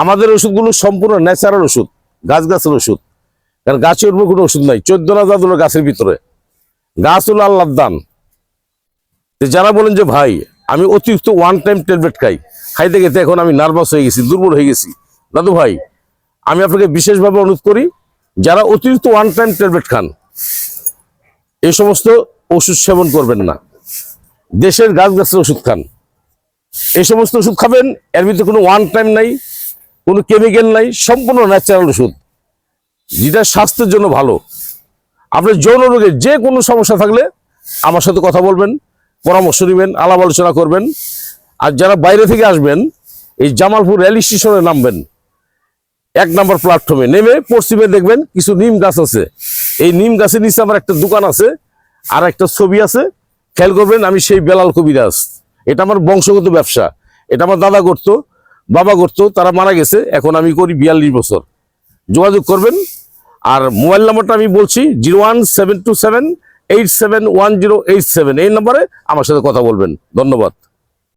আমাদের ওষুধগুলো সম্পূর্ণ ন্যাচারাল ওষুধ গাছ গাছের ওষুধ। কারণ গাছের উপর কোনো ওষুধ নাই। চোদ্দ জাত হলো গাছের ভিতরে। গাছ হলো আল্লাহর দান। যারা বলেন যে, ভাই, আমি অতিরিক্ত ওয়ান টাইম ট্যাবলেট খাই। খাইতে খেতে এখন আমি নার্ভাস হয়ে গেছি, দুর্বল হয়ে গেছি। দাদু ভাই, আমি আপনাকে বিশেষভাবে অনুরোধ করি, যারা অতিরিক্ত ওয়ান টাইম ট্যাবলেট খান এই সমস্ত ওষুধ সেবন করবেন না। দেশের গাছ গাছের ওষুধ খান। এই সমস্ত ওষুধ খাবেন, এর ভিতরে কোনো ওয়ান টাইম নাই। কোনো কেমিক্যাল নাই, সম্পূর্ণ ন্যাচারাল ওষুধ। যেটা স্বাস্থ্যের জন্য ভালো। আপনার যৌন রোগের যে কোনো সমস্যা থাকলে আমার সাথে কথা বলবেন, পরামর্শ নেবেন, আলাপ আলোচনা করবেন। আর যারা বাইরে থেকে আসবেন, এই জামালপুর রেল স্টেশনে নামবেন। এক নম্বর প্ল্যাটফর্মে নেমে পশ্চিমে দেখবেন কিছু নিম গাছ আছে। এই নিম গাছের নিচে আমার একটা দোকান আছে, আর একটা ছবি আছে। খেয়াল করবেন আমি সেই বেলাল কবিরাজ। এটা আমার বংশগত ব্যবসা। এটা আমার দাদা করতো। বাবা করতো, তারা মারা গেছে, এখন আমি করি বিয়াল্লিশ বছর। যোগাযোগ করবেন, আর মোবাইল নাম্বারটা আমি বলছি, zero one seven two seven eight seven one zero eight seven. এই নম্বরে আমার সাথে কথা বলবেন। ধন্যবাদ।